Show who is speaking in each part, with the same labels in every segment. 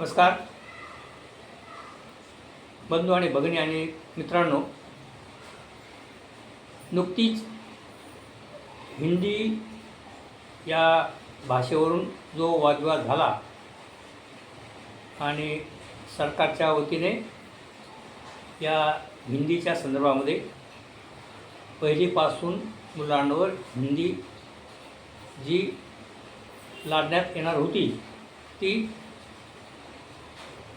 Speaker 1: नमस्कार. बंधू आणि भगिनी आणि मित्रांनो नुकतीच हिंदी या भाषेवरून जो वादविवाद झाला आणि सरकारच्या वतीने या हिंदीच्या संदर्भामध्ये पहिलीपासून मुलांवर हिंदी जी लादण्यात येणार होती ती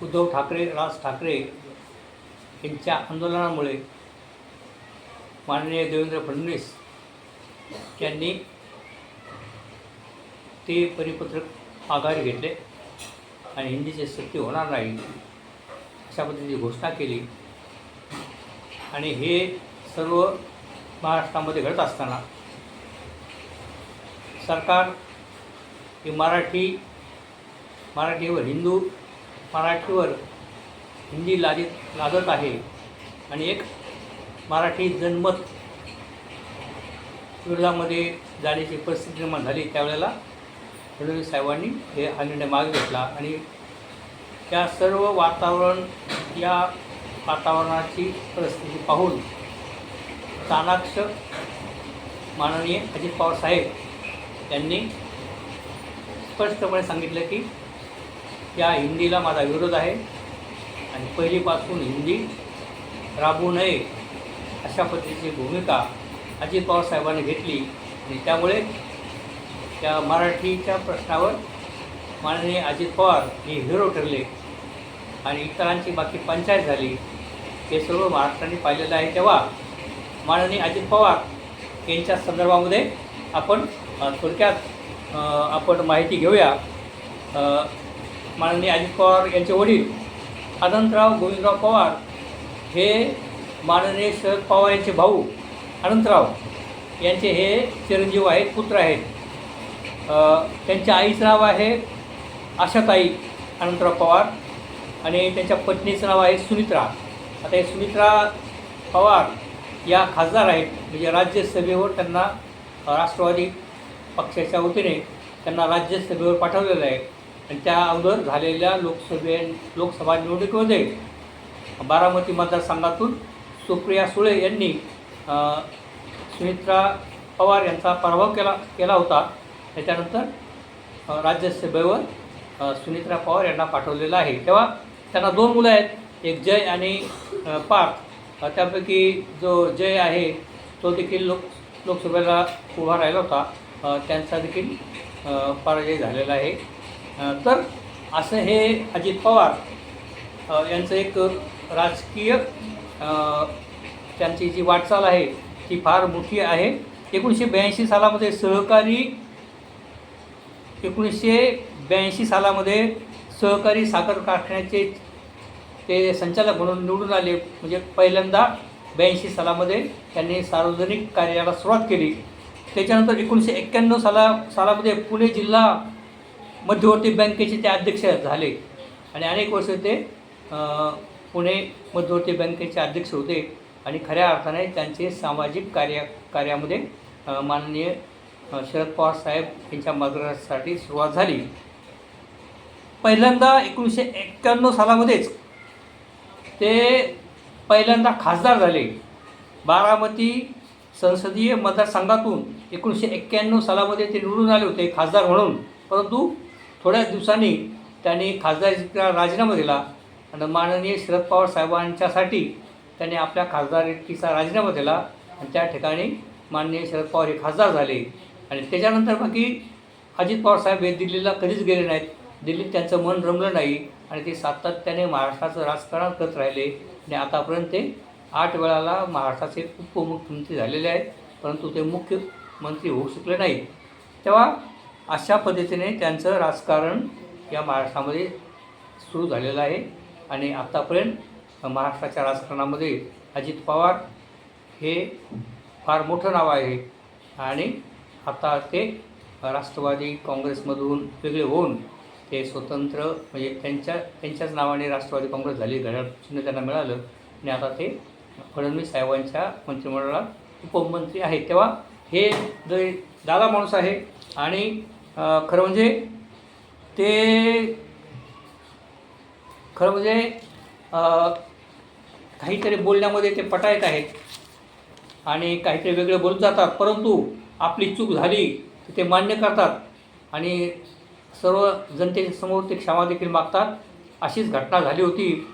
Speaker 1: उद्धव ठाकरे राज ठाकरे यांच्या आंदोलनामुळे माननीय देवेंद्र फडणवीस यांनी ते परिपत्रक आघार घेतले आणि हिंदीचे सक्ती होणार नाही अशा पद्धतीची घोषणा केली. आणि हे सर्व महाराष्ट्रामध्ये घडत असताना सरकार हे मराठी मराठीवर हिंदू मराठीवर हिंदी लादित लादत आहे. आणि एक मराठी जनमत विरोधामध्ये जाण्याची परिस्थिती निर्माण झाली. त्यावेळेला फडणवीस साहेबांनी हे हा निर्णय मागे घेतला. आणि त्या सर्व वातावरण या वातावरणाची परिस्थिती पाहून चाणाक्ष माननीय अजित पवार साहेब यांनी स्पष्टपणे सांगितलं की या हिंदीला माझा विरोध आहे. आणि पहिलीपासून हिंदी राबवू नये अशा पद्धतीची भूमिका अजित पवार साहेबांनी घेतली. आणि त्यामुळे त्या मराठीच्या प्रश्नावर माननीय अजित पवार हे हिरो ठरले. आणि इतरांची बाकी पंचायत झाली. हे सर्व महाराष्ट्राने पाहिलेलं आहे तेव्हा माननीय अजित पवार यांच्या संदर्भामध्ये आपण थोडक्यात आपण माहिती घेऊया. माननीय अजित पवार यांचे वडील अनंतराव गोविंदराव पवार हे माननीय शरद पवार यांचे भाऊ. अनंतराव यांचे हे चिरंजीव आहेत पुत्र आहेत. त्यांच्या आईचं नाव आहे आशाताई अनंतराव पवार आणि त्यांच्या पत्नीचं नाव आहे सुमित्रा आता हे सुमित्रा पवार या खासदार आहेत म्हणजे राज्यसभेवर त्यांना राष्ट्रवादी पक्षाच्या वतीने त्यांना राज्यसभेवर पाठवलेलं आहे. आणि त्या अगोदर झालेल्या लोकसभे लोकसभा निवडणुकीमध्ये बारामती मतदारसंघातून सुप्रिया सुळे यांनी सुमित्रा पवार यांचा पराभव केला केला होता. त्याच्यानंतर राज्यसभेवर अ, सुनित्रा पवार यांना पाठवलेलं आहे. तेव्हा त्यांना दोन मुलं आहेत. एक जय आणि पार्थ. त्यापैकी जो जय आहे तो देखील लोक लोकसभेला उभा राहिला होता. त्यांचा देखील पराजय झालेला आहे. तर असं हे अजित पवार यांचं एक राजकीय त्यांची जी वाटचाल आहे ती फार मोठी आहे. एकोणीसशे ब्याऐंशी सालामध्ये सहकारी एकोणीसशे ब्याऐंशी सालामध्ये सहकारी साखर कारखान्याचे ते संचालक म्हणून निवडून आले. म्हणजे पहिल्यांदा ब्याऐंशी सालामध्ये त्यांनी सार्वजनिक कार्याला सुरुवात केली. त्याच्यानंतर एकोणीसशे एक्क्याण्णव साला सालामध्ये पुणे जिल्हा मध्यवर्ती बँकेचे ते अध्यक्ष झाले. आणि अनेक वर्ष ते पुणे मध्यवर्ती बँकेचे अध्यक्ष होते. आणि खऱ्या अर्थाने त्यांचे सामाजिक कार्य कार्यामध्ये माननीय शरद पवार साहेब यांच्या मार्गदर्शनासाठी सुरुवात झाली. पहिल्यांदा एकोणीसशे एक्क्याण्णव सालामध्येच ते पहिल्यांदा खासदार झाले. बारामती संसदीय मतदारसंघातून एकोणीसशे एक्क्याण्णव सालामध्ये ते निवडून आले होते खासदार म्हणून. परंतु थोड्याच दिवसांनी त्यांनी खासदारीचा राजीनामा दिला. आणि माननीय शरद पवार साहेबांच्यासाठी त्यांनी आपल्या खासदारकीचा राजीनामा दिला. आणि त्या ठिकाणी माननीय शरद पवार हे खासदार झाले. आणि त्याच्यानंतर बाकी अजित पवार साहेब हे दिल्लीला कधीच गेले नाहीत. दिल्लीत त्यांचं मन रमलं नाही. आणि ते सातत्याने महाराष्ट्राचं राजकारण करत राहिले. आणि आतापर्यंत ते आठ वेळाला महाराष्ट्राचे उपमुख्यमंत्री झालेले आहेत. परंतु ते मुख्यमंत्री होऊ शकले नाही तेव्हा अशा पद्धतीने त्यांचं राजकारण या महाराष्ट्रामध्ये सुरू झालेलं आहे. आणि आत्तापर्यंत महाराष्ट्राच्या राजकारणामध्ये अजित पवार हे फार मोठं नाव आहे. आणि आता ते राष्ट्रवादी काँग्रेसमधून वेगळे होऊन ते स्वतंत्र म्हणजे त्यांच्या त्यांच्याच नावाने राष्ट्रवादी काँग्रेस झाली घड्याळ चिन्ह त्यांना मिळालं. आणि आता ते फडणवीस साहेबांच्या मंत्रिमंडळात उपमंत्री आहेत. तेव्हा हे जे दादा माणूस आहे आणि खरं म्हणजे ते खरं म्हणजे काहीतरी बोलण्यामध्ये ते पटायत आहेत. आणि काहीतरी वेगळे बोलत जातात परंतु आपली चूक झाली तर ते मान्य करतात. आणि सर्व जनतेच्या समोर ते क्षमा देखील मागतात. अशीच घटना झाली होती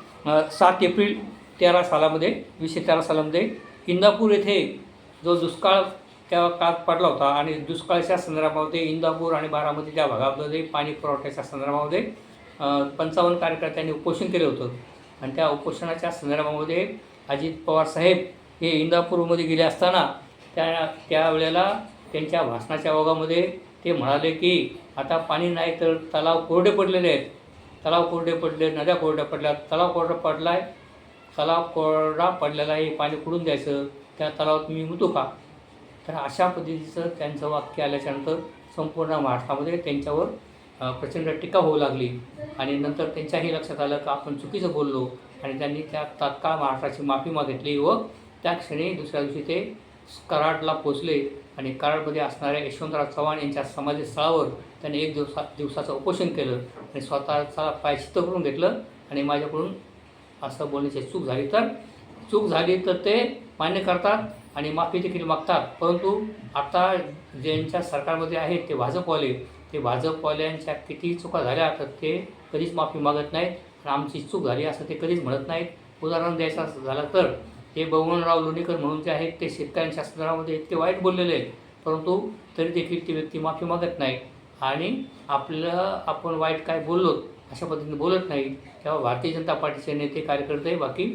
Speaker 1: सात एप्रिल तेरा सालामध्ये वीसशे तेरा सालामध्ये. इंदापूर येथे जो दुष्काळ त्या काळात पडला होता आणि दुष्काळाच्या संदर्भामध्ये इंदापूर आणि बारामतीच्या भागामध्ये पाणी पुरवठ्याच्या संदर्भामध्ये पंचावन्न कार्यकर्त्यांनी उपोषण केलं होतं. आणि त्या उपोषणाच्या संदर्भामध्ये अजित पवार साहेब हे इंदापूरमध्ये गेले असताना त्या त्यावेळेला त्यांच्या भाषणाच्या ओघामध्ये ते म्हणाले की आता पाणी नाही तर तलाव कोरडे पडलेले आहेत. तलाव कोरडे पडले नद्या कोरड्या पडल्या. तलाव कोरडा पडला आहे तलाव कोरडा पडलेला आहे पाणी कुडून द्यायचं? त्या तलावात मी मुतो का? तर अशा पद्धतीचं त्यांचं वाक्य आल्याच्यानंतर संपूर्ण महाराष्ट्रामध्ये त्यांच्यावर प्रचंड टीका होऊ लागली. आणि नंतर त्यांच्याही लक्षात आलं का आपण चुकीचं बोललो आणि त्यांनी त्या तात्काळ महाराष्ट्राची माफी मागितली व त्या क्षणी दुसऱ्या दिवशी ते कराडला पोचले आणि कराडमध्ये असणाऱ्या यशवंतराव चव्हाण यांच्या समाधीस्थळावर त्यांनी एक दिवसा दिवसाचं उपोषण केलं आणि स्वतःचा पायशित करून घेतलं आणि माझ्याकडून असं बोलण्याची चूक झाली. तर चूक झाली तर ते मान्य करतात. आणि माफी देखील मागतात. परंतु आता ज्यांच्या सरकारमध्ये आहेत ते भाजपवाले. ते भाजपवाल्यांच्या किती चुका झाल्या तर ते कधीच माफी मागत नाहीत. आणि आमची चूक झाली असं ते कधीच म्हणत नाहीत. उदाहरण द्यायचं झालं तर ते बळवंतराव लोणीकर म्हणून जे आहेत ते शेतकऱ्यांच्या संदर्भामध्ये इतके वाईट बोललेले आहेत. परंतु तरी देखील ती व्यक्ती माफी मागत नाही. आणि आपलं आपण वाईट काय बोललो अशा पद्धतीने बोलत नाही तेव्हा भारतीय जनता पार्टीचे नेते कार्यकर्ते बाकी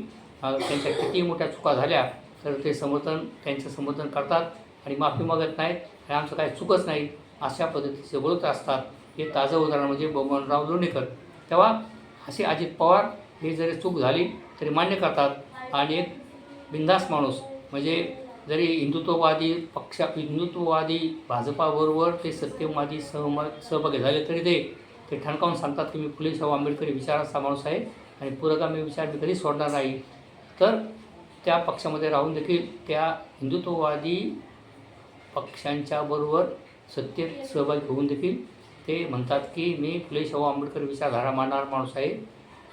Speaker 1: त्यांच्या किती मोठ्या चुका झाल्या तर ते समर्थन त्यांचं समर्थन करतात आणि माफी मागत नाहीत आणि आमचं काही चुकच नाही अशा पद्धतीचे बोलत असतात हे ताजं उदाहरण म्हणजे बबनराव लोणीकर. तेव्हा असे अजित पवार हे जरी चूक झाली तरी मान्य करतात आणि एक बिंदास माणूस म्हणजे जरी हिंदुत्ववादी पक्ष हिंदुत्ववादी भाजपाबरोबर ते सत्यवादी सहम सहभागी झाले तरी ते ते ठणकावून सांगतात की मी फुले शाहू आंबेडकरी विचाराचा माणूस आहे आणि पुरोगामी विचार मी कधी सोडणार नाही. तर त्या पक्षामध्ये राहून देखील त्या हिंदुत्ववादी पक्षांच्याबरोबर सत्तेत सहभागी होऊन देखील ते म्हणतात की मी फुले शाहू आंबेडकर विचारधारा मांडणारा माणूस आहे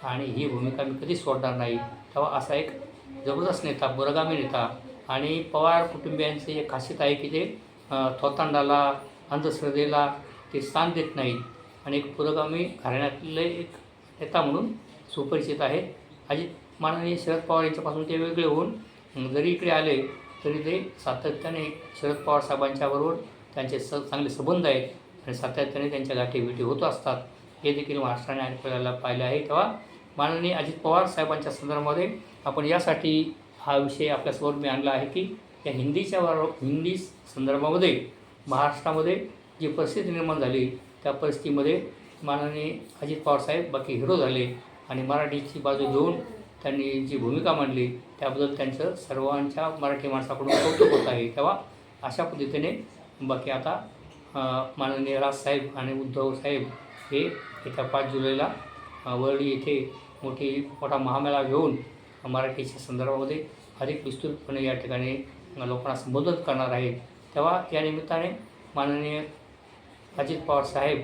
Speaker 1: आणि ही भूमिका मी कधीच सोडणार नाही. तेव्हा असा एक जबरदस्त नेता बुरगामी नेता आणि पवार कुटुंबियांचे एक खासियत आहे की ते थोतांडाला अंधश्रद्धेला ते स्थान देत नाहीत आणि एक पुरोगामी घराण्यातले एक नेता म्हणून सुपरिचित आहेत. अजित माननीय शरद पवार यांच्यापासून ते वेगळे होऊन जरी इकडे आले तरी ते सातत्याने शरद पवार साहेबांच्याबरोबर त्यांचे स चांगले संबंध आहेत आणि सातत्याने त्यांच्या गाठीभेटी होत असतात. हे देखील महाराष्ट्राने आपल्याला पाहिले आहे. तेव्हा माननीय अजित पवार साहेबांच्या संदर्भामध्ये आपण यासाठी हा विषय आपल्यासमोर मी आणला आहे की या हिंदीच्या बरोबर हिंदी संदर्भामध्ये महाराष्ट्रामध्ये जी परिस्थिती निर्माण झाली त्या परिस्थितीमध्ये माननीय अजित पवार साहेब बाकी हिरो झाले. आणि मराठीची बाजू घेऊन त्यांनी जी भूमिका मांडली त्याबद्दल त्यांचं सर्वांच्या मराठी माणसाकडून कौतुक होत आहे. तेव्हा अशा पद्धतीने बाकी आता माननीय राजसाहेब आणि उद्धव साहेब हे येत्या पाच जुलैला वरळी येथे मोठी मोठा महामेळा घेऊन मराठीच्या संदर्भामध्ये अधिक विस्तृतपणे या ठिकाणी लोकांना संबोधित करणार आहेत. तेव्हा या निमित्ताने माननीय अजित पवार साहेब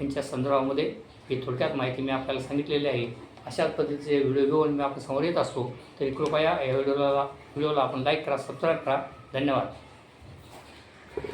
Speaker 1: यांच्या संदर्भामध्ये ही थोडक्यात माहिती मी आपल्याला सांगितलेली आहे. अशाच पद्धतीचे व्हिडिओ घेऊन मी आपण समोर येत असतो. तरी कृपया या व्हिडिओला व्हिडिओला आपण लाईक करा सबस्क्राईब करा. धन्यवाद.